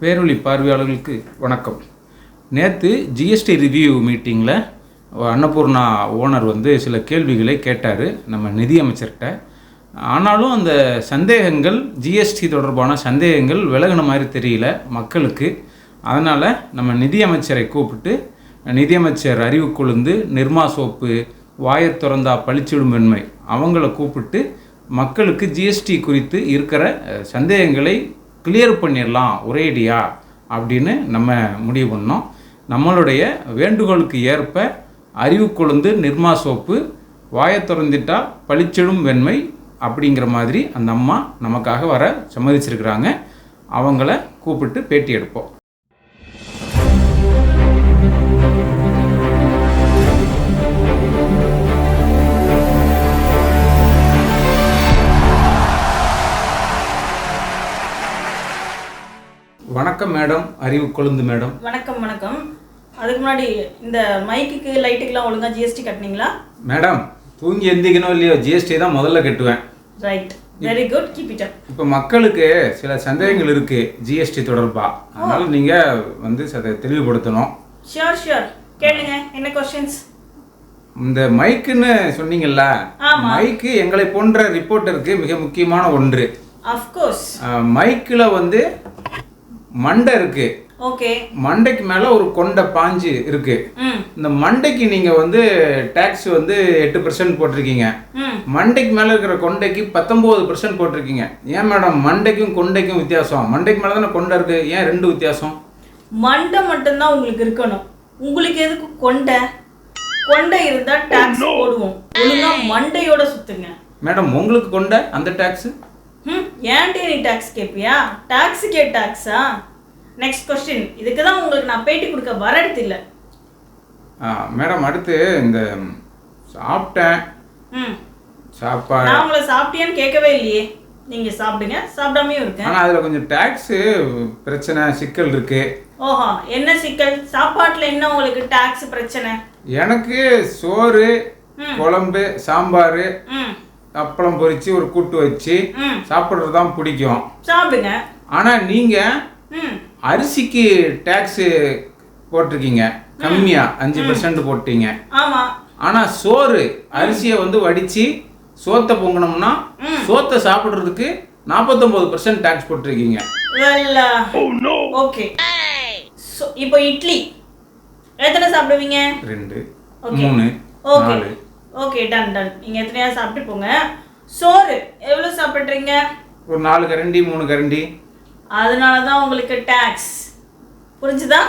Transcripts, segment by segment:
பேரொளி பார்வையாளர்களுக்கு வணக்கம். நேற்று ஜிஎஸ்டி ரிவ்யூ மீட்டிங்கில் அன்னபூர்ணா ஓனர் வந்து சில கேள்விகளை கேட்டார் நம்ம நிதியமைச்சர்கிட்ட ஆனாலும் அந்த சந்தேகங்கள் ஜிஎஸ்டி தொடர்பான சந்தேகங்கள் விலகின மாதிரி தெரியல மக்களுக்கு. அதனால் நம்ம நிதியமைச்சரை கூப்பிட்டு நிதியமைச்சர் அறிவு கொழுந்து நிர்மா சோப்பு வாயத் திறந்தா பளிச்சிடும் வெண்மை அவங்கள கூப்பிட்டு மக்களுக்கு ஜிஎஸ்டி குறித்து இருக்கிற சந்தேகங்களை கிளியர் பண்ணிடலாம் ஒரேடியா அப்படின்னு நம்ம முடிவு பண்ணோம். நம்மளுடைய வேண்டுகோளுக்கு ஏற்ப அறிவு கொழுந்து நிர்மா சோப்பு வாயை திறந்துட்டா பளிச்சிடும் வெண்மை அப்படிங்கிற மாதிரி அந்த அம்மா நமக்காக வர சம்மதிச்சிருக்கிறாங்க. அவங்கள கூப்பிட்டு பேட்டி எடுப்போம். வணக்கம் மேடம் அறிவு கொழுந்து மேடம். வணக்கம் வணக்கம். அதுக்கு முன்னாடி இந்த மைக்குக்கு லைட்டுக்கெல்லாம் ஒழுங்கா ஜிஎஸ்டி கட்டினீங்களா? மேடம் தூங்கி எந்திக்கணும் இல்லையோ ஜிஎஸ்டி தான் முதல்ல கட்டுவேன். Right very good keep it up இப்போ மக்களுக்கு சில சந்தேகங்கள் இருக்கு ஜிஎஸ்டி தொடர்பா. அதனால நீங்க வந்து அதை தெளிவுபடுத்தணும். ஷியோர் ஷியோர் கேளுங்க என்ன கொஸ்டின்ஸ் இந்த மைக்குன்னு சொன்னீங்கல்ல. மைக்கு எங்களை போன்ற ரிப்போர்ட்டருக்கு மிக முக்கியமான ஒன்று. அஃப்கோர்ஸ் மைக்கில் வந்து மண்டை இருக்கு. ஓகே. மண்டைக்கு மேலே ஒரு கொண்டை பாஞ்சு இருக்கு. ம். இந்த மண்டைக்கு நீங்க வந்து டேக்ஸ் வந்து எட்டு பர்சன்ட் போட்டிருக்கீங்க. ம். மண்டைக்கு மேலே இருக்கிற கொண்டைக்கு பத்தொம்போது பர்சன்ட் போட்டிருக்கீங்க. ஏன் மேடம் மண்டைக்கும் கொண்டைக்கும் வித்தியாசம். மண்டைக்கு மேலே தானே கொண்டை இருக்கு? ஏன் ரெண்டு வித்தியாசம்? மண்டை மட்டும்தான் உங்களுக்கு இருக்கணும். உங்களுக்கு எதுக்கு கொண்டை? கொண்டை இருந்தா டாக்ஸ் போடுவோம். ஒழுங்கா மண்டையோட சுத்துங்க. மேடம் உங்களுக்கு கொண்ட? அந்த டேக்ஸ் ம் ஏன்டி நீ டாக்ஸ் கேட்பியா டாக்ஸுக்கே டாக்ஸா நெக்ஸ்ட் கொஸ்டின் இதுக்கு தான் உங்களுக்கு நான் பேட்டி கொடுக்க வரது இல்லை. மேடம் அடுத்து இந்த சாப்பிட்டேன். ம் சாப்பாடு. நான் உங்களை சாப்பிட்டியான்னு கேட்கவே இல்லையே. நீங்க சாப்பிடுங்க. சாப்பிடாமையும் இருக்கேன். ஆனால் அதில் கொஞ்சம் டேக்ஸு பிரச்சனை சிக்கல் இருக்கு. ஓஹோ என்ன சிக்கல்? சாப்பாட்டுல என்ன உங்களுக்கு டாக்ஸ் பிரச்சனை? எனக்கு சோறு. குழம்பு சாம்பார் ம் அப்பளம் பொரிச்சு ஒரு கூட்டு வச்சு சாப்பிட்றது தான் பிடிக்கும். சாப்பிடுங்க. ஆனால் நீங்கள் ம். அரிசிக்கு டேக்ஸு போட்டிருக்கீங்க. கம்மியா. அஞ்சு பர்சன்ட் போட்டீங்க. ஆமா. ஆனா சோறு அரிசியை வந்து வடிச்சு சோத்தை பொங்கணும்னா சோத்தை சாப்பிடுறதுக்கு நாற்பத்தொன்பது பர்சன்ட் டேக்ஸ் போட்டிருக்கீங்க. ஓகே இப்போ இட்லி. எத்தனை சாப்பிடுவீங்க? ரெண்டு Okay. மூணு ஓகே நாலு. ஓகே டன் டன் நீங்க எத்தனையா சாப்பிட்டு போங்க. சோறு எவ்வளவு சாப்பிட்றீங்க? ஒரு நாலு கரண்டி மூணு கரண்டி. அதனால தான் உங்களுக்கு டாக்ஸ் புரிஞ்சுதா?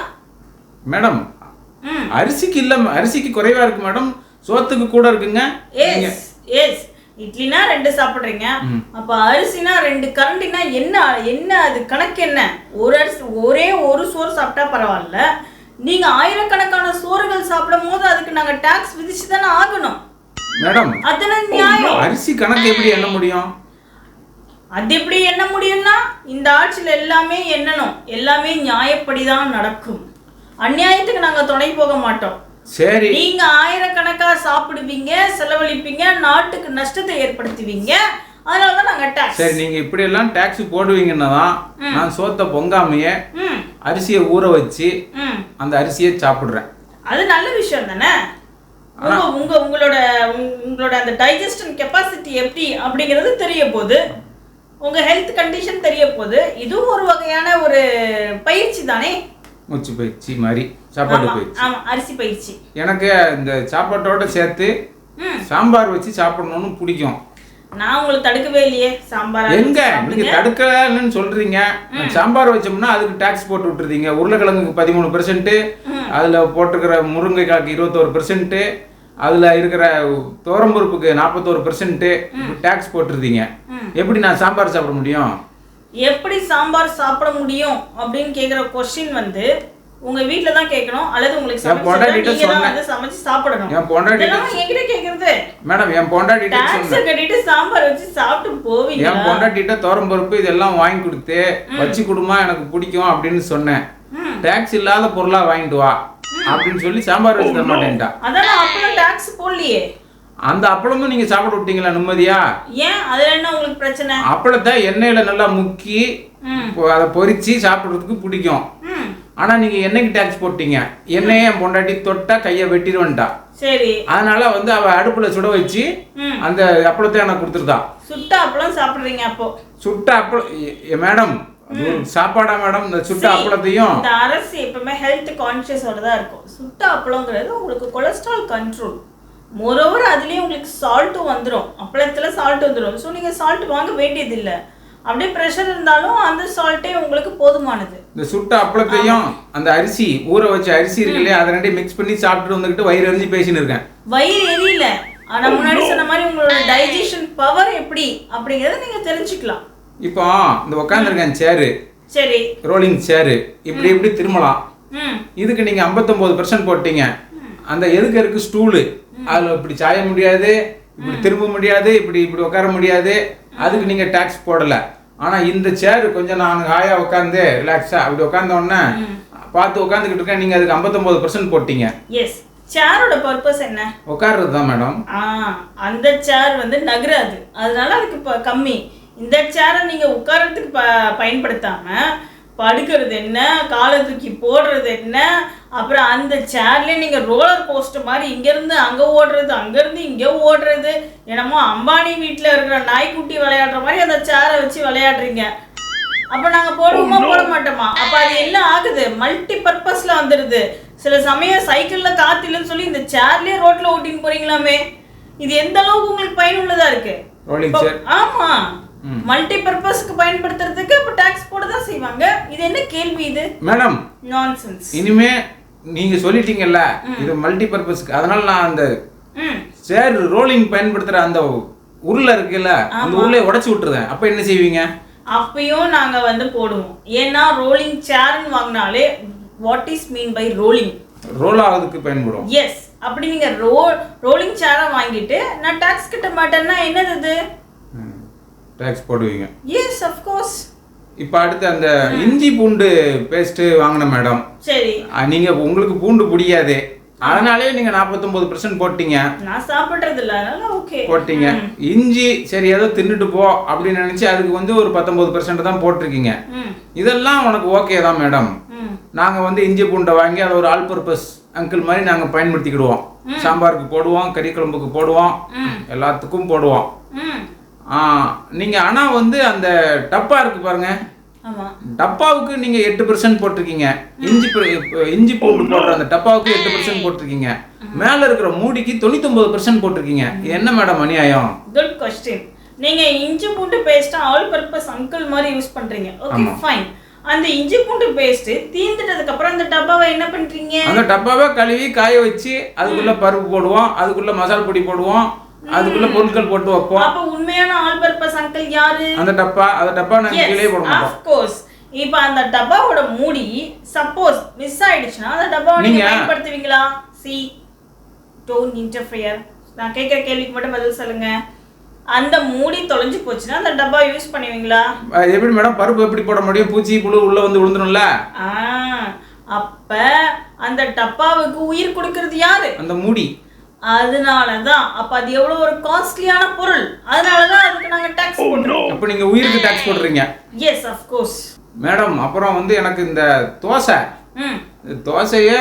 மேடம் அரிசிக்கு இல்ல அரிசிக்கு குறைவா இருக்கு மேடம் சோத்துக்கு கூட இருக்குங்க. எஸ் எஸ் இட்லினா ரெண்டு சாப்பிடுறீங்க. அப்ப அரிசினா ரெண்டு கரண்டினா என்ன என்ன அது கணக்கு என்ன? ஒரு அரிசி ஒரே ஒரு சோறு சாப்பிட்டா பரவாயில்ல. நீங்க ஆயிரக்கணக்கான சோறுகள் சாப்பிடும் போது அதுக்கு நாங்க டாக்ஸ் விதிச்சு தானே ஆகணும். மேடம் அரிசி கணக்கு எப்படி எண்ண முடியும்? அது எப்படி எண்ண முடியும்னா இந்த ஆட்சியில் எல்லாமே எண்ணணும். எல்லாமே நியாயப்படி தான் நடக்கும். அநியாயத்துக்கு நாங்க துணை போக மாட்டோம். சரி. நீங்க ஆயிரக்கணக்கா சாப்பிடுவீங்க செலவழிப்பீங்க நாட்டுக்கு நஷ்டத்தை ஏற்படுத்துவீங்க. அதனால தான் நாங்க டாக்ஸ் சரி நீங்க இப்படி எல்லாம் டேக்ஸ் போடுவீங்கன்னா தான் நான் சோத்தை பொங்காமையே அரிசியை ஊற வச்சு அந்த அரிசியை சாப்பிடுறேன். அது நல்ல விஷயம் தானே? உங்க உங்க உங்களோட உங்க- உங்களோட அந்த டைஜஸ்டன் கெப்பாசிட்டி எப்படி அப்படிங்கிறது தெரிய போகுது உங்க ஹெல்த் கண்டிஷன் தெரிய போகுது இதுவும் ஒரு வகையான ஒரு பயிற்சி தானே? மூச்சு பயிற்சி மாதிரி. சாப்பாடு பயிற்சி. ஆமா அரிசி பயிற்சி. எனக்கு இந்த சாப்பாட்டோட சேர்த்து சாம்பார் வச்சு சாப்பிடணும்னு பிடிக்கும். நான் உங்களுக்கு தடுக்கவே இல்லையே. சாம்பார் எங்க? நீங்க தடுக்கலன்னு சொல்றீங்க. சாம்பார் வச்சோம்னா அதுக்கு டாக்ஸ் போட்டு விட்டுருதீங்க உருளைக்கிழங்குக்கு பதிமூணு பெர்சென்ட் அதுல போட்டிருக்கிற முருங்கைக்காய்க்கு இருபத்தோரு பெர்சென்ட் அதுல இருக்கிற தோரம்பருப்புக்கு நாற்பத்தோரு பெர்சென்ட் டாக்ஸ் போட்டுருதீங்க எப்படி நான் சாம்பார் சாப்பிட முடியும்? எப்படி சாம்பார் சாப்பிட முடியும் அப்படின்னு கேக்குற கொஸ்டின் வந்து உங்க வீட்ல தான் கேட்கணும் அல்லது உங்களுக்கு சமைச்சு. வந்து சமைச்சு சாப்பிடணும். என் பொண்டாட்டி என்கிட்ட கேக்குறது. மேடம் என் பொண்டாட்டிட்ட டாக்ஸ் கட்டிட்டு சாம்பார் வச்சு சாப்பிட்டு போவீங்க என் பொண்டாட்டிட்ட தோரம்பருப்பு இதெல்லாம் வாங்கி கொடுத்து வச்சு கொடுமா எனக்கு பிடிக்கும் அப்படின்னு சொன்னேன். டாக்ஸ் இல்லாத பொருளா வாங்கிட்டு வா. அப்படின்னு சொல்லி சாம்பார் வச்சு தர மாட்டேன்டா அதான் அப்பளும் டாக்ஸ் போடலையே. அந்த அப்பளமும் நீங்க சாப்பிட விட்டீங்களா நிம்மதியா? ஏன்? அதுல என்ன உங்களுக்கு பிரச்சனை? அப்பளத்தை எண்ணெயில நல்லா முக்கி அதை பொரிச்சு சாப்பிட்றதுக்கு பிடிக்கும். ஆனா நீங்க எண்ணெய்க்கு டேக்ஸ் போட்டீங்க? எண்ணெயை என் பொண்டாட்டி தொட்டா கையை வெட்டிடுவன்ட்டா. சரி. அதனால வந்து அவ அடுப்புல சுட வச்சு அந்த அப்பளத்தை எனக்கு கொடுத்துருதா. சுட்டா அப்பளம் சாப்பிடுறீங்க அப்போ. சுட்ட அப்பளம் மேடம் சாப்பாடா மேடம் இந்த சுட்ட அப்பளத்தையும். இந்த அரசு எப்பவுமே ஹெல்த் கான்சியஸோட தான் இருக்கும். சுட்ட அப்பளங்கிறது உங்களுக்கு கொலஸ்ட்ரால் கண்ட்ரோல் மோரோவர் அதுலேயே உங்களுக்கு சால்ட்டும் வந்துடும் அப்பளத்தில் சால்ட் வந்துடும் ஸோ நீங்கள் சால்ட் வாங்க வேண்டியதில்லை. அப்படியே ப்ரெஷர் இருந்தாலும் அந்த சால்ட்டே உங்களுக்கு போதுமானது. இந்த சுட்ட அப்பளத்தையும் அந்த அரிசி ஊற வச்ச அரிசி இருக்கு இல்லையா அதை ரெண்டையும் மிக்ஸ் பண்ணி சாப்பிட்டு வந்துக்கிட்டு வயிறு எரிஞ்சு பேசின்னு இருக்கேன். வயிறு எரியல. ஆனா முன்னாடி சொன்ன மாதிரி உங்களோட டைஜஷன் பவர் எப்படி அப்படிங்கறத நீங்க தெரிஞ்சுக்கலாம். இப்போ இந்த உட்காந்துருக்கேன் சேரு சரி. ரோலிங் சேரு இப்படி இப்படி திரும்பலாம். இதுக்கு நீங்க 59% பர்சன்ட் போட்டீங்க. அந்த எதுக்கு இருக்கு? ஸ்டூலு அதுல இப்படி சாய முடியாது. இப்படி திரும்ப முடியாது. இப்படி இப்படி உட்கார முடியாது. அதுக்கு நீங்க டாக்ஸ் போடல. ஆனா இந்த சேர் கொஞ்சம் நான் ஹாயா உட்காந்து ரிலாக்ஸா அப்படி உட்கார்ந்த உடனே பார்த்து உட்காந்துக்கிட்டு இருக்கேன். நீங்க அதுக்கு 59% பர்சன்ட் போட்டீங்க. எஸ் சேரோட பர்பஸ் என்ன? உட்கார்றது தான் மேடம் அந்த சேர் வந்து நகராது. அதனால அதுக்கு கம்மி. இந்த சேரை நீங்க உட்கார்றதுக்கு ப பயன்படுத்தாம படுக்கிறது என்ன காலை தூக்கி போடுறது என்ன அப்புறம் அந்த சேர்ல நீங்க ரோலர் கோஸ்டர் மாதிரி இங்க இருந்து அங்க ஓடுறது அங்க இருந்து இங்க ஓடுறது என்னமோ அம்பானி வீட்ல இருக்கிற நாய்க்குட்டி விளையாடுற மாதிரி அந்த சேரை வச்சு விளையாடுறீங்க. அப்ப நாங்க போடுவோமா போட மாட்டோமா அப்ப அது என்ன ஆகுது? மல்டி பர்பஸ்ல வந்துருது. சில சமயம் சைக்கிள்ல இல்லைன்னு சொல்லி இந்த சேர்லயே ரோட்ல ஓட்டின்னு போறீங்களாமே. இது எந்த அளவுக்கு உங்களுக்கு பயனுள்ளதா இருக்கு? ரோலிங் இப்போ- சேர் ஆமா. மல்டி பர்பஸ்க்கு பயன்படுத்துறதுக்கு அப்ப டாக்ஸ் போட தான் செய்வாங்க. இது என்ன கேள்வி இது? மேடம் நான்சென்ஸ் இனிமே நீங்க சொல்லிட்டீங்கல்ல இது மல்டி பர்பஸ்க்கு அதனால நான் அந்த சேர் ரோலிங் பயன்படுத்துற அந்த உருளை இருக்குல்ல அந்த உருளையை உடைச்சு விட்டுருதேன் அப்ப என்ன செய்வீங்க? அப்பயும் நாங்க வந்து போடுவோம். ஏன்னா ரோலிங் சேர்னு வாங்கினாலே what is mean by rolling roll ஆகிறதுக்கு பயன்படும். எஸ் அப்படி நீங்க ரோ ரோலிங் சேரை வாங்கிட்டு நான் டாக்ஸ் கட்ட மாட்டேன்னா என்னது இது? டேக்ஸ் போடுவீங்க. எஸ் அஃப்கோர்ஸ் இப்போ அடுத்து அந்த இஞ்சி பூண்டு பேஸ்ட்டு வாங்கின மேடம் சரி. நீங்க உங்களுக்கு பூண்டு பிடிக்காது அதனாலே நீங்க 49% பர்சன்ட் போட்டீங்க. நான் சாப்பிட்றது இல்ல அதனால ஓகே போட்டீங்க. இஞ்சி சரி ஏதோ தின்னுட்டு போ அப்படின்னு நினைச்சு அதுக்கு வந்து ஒரு 19% பர்சன்ட் தான் போட்டிருக்கீங்க. இதெல்லாம் உனக்கு ஓகே தான் மேடம் ம். நாங்க வந்து இஞ்சி பூண்டை வாங்கி அதை ஒரு ஆல் பர்பஸ் அங்கிள் மாதிரி நாங்க பயன்படுத்திக்கிடுவோம். சாம்பாருக்கு போடுவோம் கறி குழம்புக்கு போடுவோம். எல்லாத்துக்கும் போடுவோம். ம் ஆ, நீங்க ஆனா வந்து அந்த டப்பா இருக்கு பாருங்க. ஆமா. டப்பாவுக்கு நீங்க எட்டு பர்சன்ட் போட்டிருக்கீங்க. இஞ்சி இஞ்சி பூண்டு போடுற அந்த டப்பாவுக்கு எட்டு பர்சன்ட் போட்டிருக்கீங்க. மேல இருக்கிற மூடிக்கு தொண்ணூத்தொன்பது பர்சன்ட் போட்டிருக்கீங்க. இது என்ன மேடம் அநியாயம்? குட் கொஸ்டின் நீங்க இஞ்சி பூண்டு பேஸ்ட் ஆல் பர்பஸ் அங்கிள் மாதிரி யூஸ் பண்றீங்க. ஓகே. ஃபைன் அந்த இஞ்சி பூண்டு பேஸ்ட் தீந்துட்டதுக்கு அப்புறம் அந்த டப்பாவை என்ன பண்றீங்க? அந்த டப்பாவை கழுவி காய வச்சு அதுக்குள்ள பருப்பு போடுவோம் அதுக்குள்ள மசால் பொடி போடுவோம். அதுக்குள்ள பொருட்கள் போட்டு வைப்போம். அப்ப உண்மையான ஆல் பர்பஸ் அங்கிள் யாரு? அந்த டப்பா அந்த டப்பா நாங்க கீழே போட மாட்டோம். ஆஃப் கோர்ஸ் இப்போ அந்த டப்பாவோட மூடி சப்போஸ் மிஸ் ஆயிடுச்சுன்னா அந்த டப்பாவை நீங்க பயன்படுத்துவீங்களா? சி டோன்ட் இன்டர்ஃபியர் நான் கேட்குற கேள்விக்கு மட்டும் பதில் சொல்லுங்க. அந்த மூடி தொலைஞ்சு போச்சுன்னா அந்த டப்பா யூஸ் பண்ணுவீங்களா? எப்படி மேடம் பருப்பு எப்படி போட முடியும்? பூச்சி புழு உள்ள வந்து விழுந்துரும்ல ஆ அப்ப அந்த டப்பாவுக்கு உயிர் கொடுக்கறது யாரு? அந்த மூடி. அதனால தான் அப்ப அது எவ்வளவு ஒரு காஸ்ட்லியான பொருள். அதனால தான் அதுக்கு நாங்க டாக்ஸ் போடுறோம் அப்ப நீங்க உயிருக்கு டாக்ஸ் போடுறீங்க எஸ் ஆஃப் கோர்ஸ் மேடம் அப்புறம் வந்து எனக்கு இந்த தோசை. தோசையே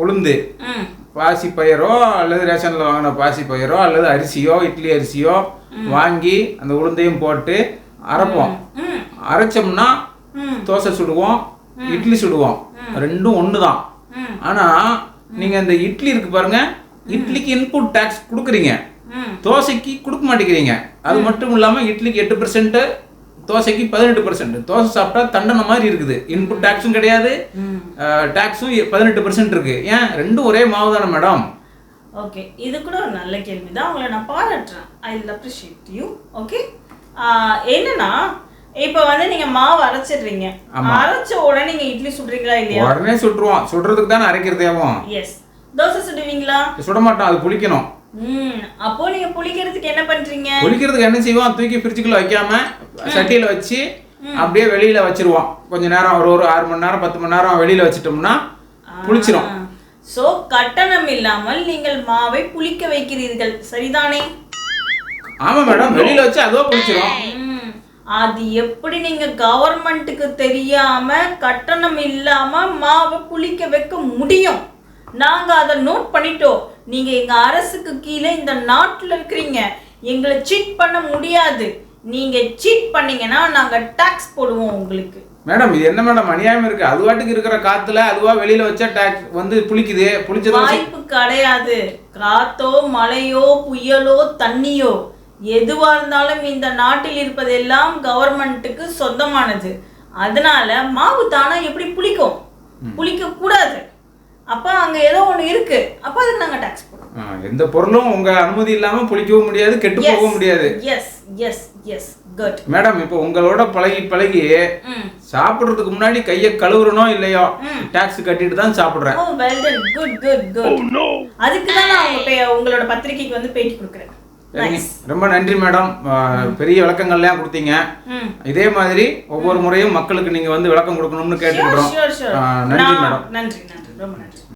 உளுந்து. பாசி பயிரோ அல்லது ரேஷனில் வாங்கின பாசி பயிரோ அல்லது அரிசியோ இட்லி அரிசியோ வாங்கி அந்த உளுந்தையும் போட்டு அரைப்போம். ம். அரைச்சோம்னா ம். தோசை சுடுவோம் இட்லி சுடுவோம். ரெண்டும் ஒன்று தான் ஆனால் நீங்கள் இந்த இட்லி இருக்கு பாருங்க இட்லிக்கு இன்புட் டேக்ஸ் கொடுக்குறீங்க. தோசைக்கு கொடுக்க மாட்டேங்கிறீங்க. அது மட்டும் இல்லாமல் இட்லிக்கு எட்டு பர்சன்ட்டு தோசைக்கு பதினெட்டு பர்சன்ட் தோசை சாப்பிட்டா தண்டனை மாதிரி இருக்குது. இன்புட் டேக்ஸும் கிடையாது. டேக்ஸும் பதினெட்டு பர்சன்ட் இருக்கு. ஏன்? ரெண்டும் ஒரே மாவு தானே மேடம் ஓகே இது கூட ஒரு நல்ல கேள்வி தான் உங்களை நான் பாராட்டுறேன். I will appreciate you okay என்னன்னா இப்போ வந்து நீங்க மாவு அரைச்சிடுறீங்க. அரைச்ச உடனே நீங்க இட்லி சுடுறீங்களா இல்லையா? உடனே சுட்டுருவோம். சுடுறதுக்கு தானே அரைக்கிறதேவும் எஸ் தோசை சுடுவீங்களா? சுட மாட்டோம் அது புளிக்கணும். ம் அப்போ நீங்க புளிக்கிறதுக்கு என்ன பண்றீங்க? புளிக்கிறதுக்கு என்ன செய்வோம்? தூக்கி ஃப்ரிட்ஜுக்குள்ள வைக்காம சட்டியில வச்சு அப்படியே வெளியில வச்சிருவோம். கொஞ்ச நேரம் ஒரு ஒரு ஆறு மணி நேரம் பத்து மணி நேரம் வெளியில வச்சிட்டோம்னா புளிச்சிரும். சோ கட்டணம் இல்லாமல் நீங்கள் மாவை புளிக்க வைக்கிறீர்கள். சரிதானே? ஆமா மேடம். வெளியில வச்சு அதுவா புளிச்சிரும். அது எப்படி நீங்க கவர்மெண்ட்டுக்கு தெரியாம கட்டணம் இல்லாம மாவை புளிக்க வைக்க முடியும்? நாங்க அதை நோட் பண்ணிட்டோம். நீங்க எங்க அரசுக்கு கீழே இந்த நாட்டுல இருக்கிறீங்க. எங்களை சீட் பண்ண முடியாது. நீங்க சீட் பண்ணீங்கன்னா நாங்க டாக்ஸ் போடுவோம் உங்களுக்கு. மேடம் இது என்ன மேடம்? அநியாயம் இருக்கு. அது வாட்டுக்கு இருக்கிற காத்துல அதுவா வெளியில வச்சா டாக்ஸ் வந்து புளிக்குது. புளிச்சதா வாய்ப்பு கிடையாது காத்தோ மழையோ புயலோ தண்ணியோ எதுவா இருந்தாலும் இந்த நாட்டில் இருப்பதெல்லாம் கவர்மெண்ட்டுக்கு சொந்தமானது. அதனால மாவு தானா எப்படி புளிக்கும்? புளிக்க கூடாது அப்ப அங்க ஏதோ ஒண்ணு இருக்கு. அப்ப அதுக்கு நாங்க டாக்ஸ் போடுவோம் எந்த பொருளும் உங்க அனுமதி இல்லாம புளிக்கவும் முடியாது கெட்டு போகவும் முடியாது. Yes yes yes good madam இப்போ உங்களோட பழகி பழகி சாப்பிடுறதுக்கு முன்னாடி கையை கழுவுறனோ இல்லையோ டாக்ஸ் கட்டிட்டு தான் சாப்பிடுறேன். ஓ well done good good good அதுக்கு தான் நான் உங்களோட பத்திரிக்கைக்கு வந்து பேட்டி கொடுக்குறேன். ரொம்ப நன்றி மேடம் பெரிய விளக்கங்கள்லாம் கொடுத்தீங்க. இதே மாதிரி ஒவ்வொரு முறையும் மக்களுக்கு நீங்க வந்து விளக்கம் கொடுக்கணும்னு கேட்டுக்கிறோம் நன்றி மேடம் நன்றி நன்றி. ரொம்ப நன்றி